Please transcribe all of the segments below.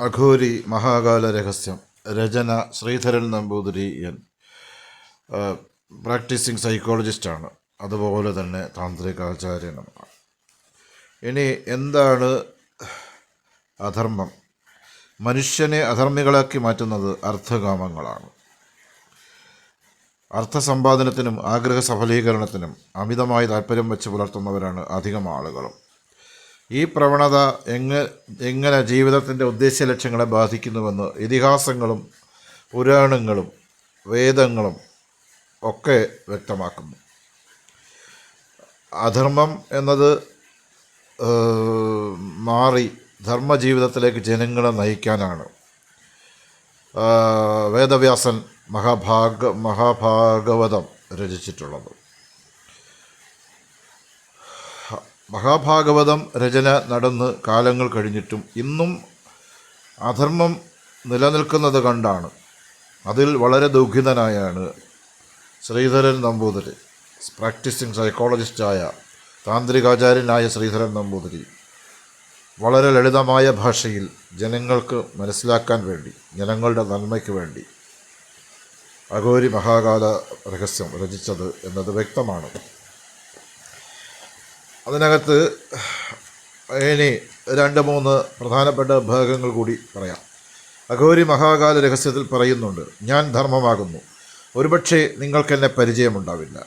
അഘോരി മഹാകാല രഹസ്യം. രചന Sreedharan Namboothiri N practising സൈക്കോളജിസ്റ്റാണ് അതുപോലെ തന്നെ താന്ത്രികാചാര്യനുമാണ് ഇനി എന്താണ് അധർമ്മം? മനുഷ്യനെ അധർമ്മികളാക്കി മാറ്റുന്നത് അർത്ഥകാമങ്ങളാണ്. അർത്ഥസമ്പാദനത്തിനും ആഗ്രഹ സഫലീകരണത്തിനും അമിതമായി താല്പര്യം വെച്ച് പുലർത്തുന്നവരാണ് അധികം ആളുകളും. ഈ പ്രവണത എങ്ങ എങ്ങനെ ജീവിതത്തിന്റെ ഉദ്ദേശ്യ ലക്ഷ്യങ്ങളെ ബാധിക്കുന്നുവെന്ന് ഇതിഹാസങ്ങളും പുരാണങ്ങളും വേദങ്ങളും ഒക്കെ വ്യക്തമാക്കുന്നു. അധർമ്മം എന്നത് മാറി ധർമ്മജീവിതത്തിലേക്ക് ജനങ്ങളെ നയിക്കാനാണ്. വേദവ്യാസൻ മഹാഭാഗ മഹാഭാഗവതം രചിച്ചിട്ടുള്ളത്. മഹാഭാഗവതം രചന നടന്ന് കാലങ്ങൾ കഴിഞ്ഞിട്ടും ഇന്നും അധർമ്മം നിലനിൽക്കുന്നത് കണ്ടാണ്. അതിൽ വളരെ ദുഃഖിതനായാണ് ശ്രീധരൻ നമ്പൂതിരി. പ്രാക്ടീസിങ് സൈക്കോളജിസ്റ്റായ താന്ത്രികാചാര്യനായ ശ്രീധരൻ നമ്പൂതിരി. വളരെ ലളിതമായ ഭാഷയിൽ ജനങ്ങൾക്ക് മനസ്സിലാക്കാൻ വേണ്ടി ജനങ്ങളുടെ നന്മയ്ക്ക് വേണ്ടി അഘോരി മഹാകാല രഹസ്യം രചിച്ചത് എന്നത് വ്യക്തമാണ്. അതിനകത്ത് ഇനി രണ്ട് മൂന്ന് പ്രധാനപ്പെട്ട ഭാഗങ്ങൾ കൂടി പറയാം. അഘോരി മഹാകാല രഹസ്യത്തിൽ പറയുന്നുണ്ട് ഞാൻ ധർമ്മമാകുന്നു. ഒരുപക്ഷെ നിങ്ങൾക്കെന്നെ പരിചയമുണ്ടാവില്ല.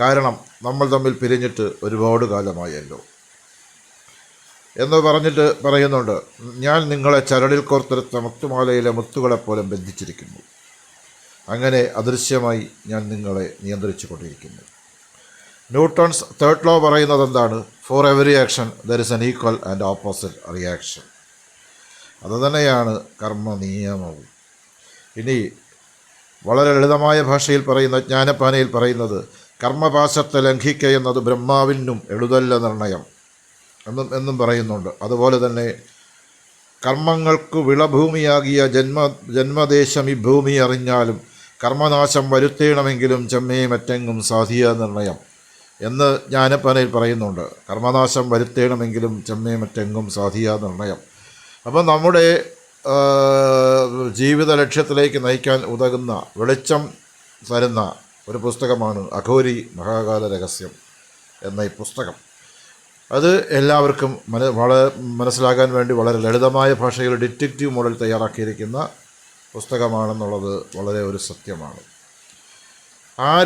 കാരണം നമ്മൾ തമ്മിൽ പിരിഞ്ഞിട്ട് ഒരുപാട് കാലമായല്ലോ. എന്ന് പറഞ്ഞിട്ട് പറയുന്നുണ്ട് ഞാൻ നിങ്ങളെ ചരടിൽ കോർത്തെടുത്ത മുത്തുമാലയിലെ മുത്തുകളെപ്പോലെ ബന്ധിച്ചിരിക്കുന്നു. അങ്ങനെ അദൃശ്യമായി ഞാൻ നിങ്ങളെ നിയന്ത്രിച്ചു കൊണ്ടിരിക്കുന്നു ന്യൂട്ടൺസ് തേർഡ് ലോ പറയുന്നത് എന്താണ്? For every action there is an equal and opposite reaction അത് തന്നെയാണ് കർമ്മ നിയമവും. ഇനി വളരെ ലളിതമായ ഭാഷയിൽ പറയുന്ന ജ്ഞാനപ്പാനയിൽ പറയുന്നത് കർമ്മപാശത്തെ ലംഘിക്കുക എന്നത് ബ്രഹ്മാവിനും എഴുതല്ല നിർണയം. എന്നും എന്നും പറയുന്നുണ്ട്. അതുപോലെ തന്നെ കർമ്മങ്ങൾക്ക് വിളഭൂമിയാകിയ ജന്മ ജന്മദേശം ഈ ഭൂമി അറിഞ്ഞാലും കർമ്മനാശം വരുത്തേണമെങ്കിലും ചെമ്മേ മറ്റെങ്ങും സാധിയ നിർണയം. എന്ന് ജ്ഞാനപ്പനയിൽ പറയുന്നുണ്ട്. കർമ്മനാശം വരുത്തേണമെങ്കിലും ചെമ്മേ മറ്റെങ്ങും സാധിയ നിർണയം. അപ്പം നമ്മുടെ ജീവിത ലക്ഷ്യത്തിലേക്ക് നയിക്കാൻ ഉതകുന്ന വെളിച്ചം തരുന്ന ഒരു പുസ്തകമാണ് അഘോരി മഹാകാല രഹസ്യം എന്ന ഈ പുസ്തകം. അത് എല്ലാവർക്കും മന വളരെ മനസ്സിലാക്കാൻ വേണ്ടി വളരെ ലളിതമായ ഭാഷയിൽ ഡിറ്റക്റ്റീവ് മോഡൽ തയ്യാറാക്കിയിരിക്കുന്ന പുസ്തകമാണെന്നുള്ളത് വളരെ ഒരു സത്യമാണ്. ആ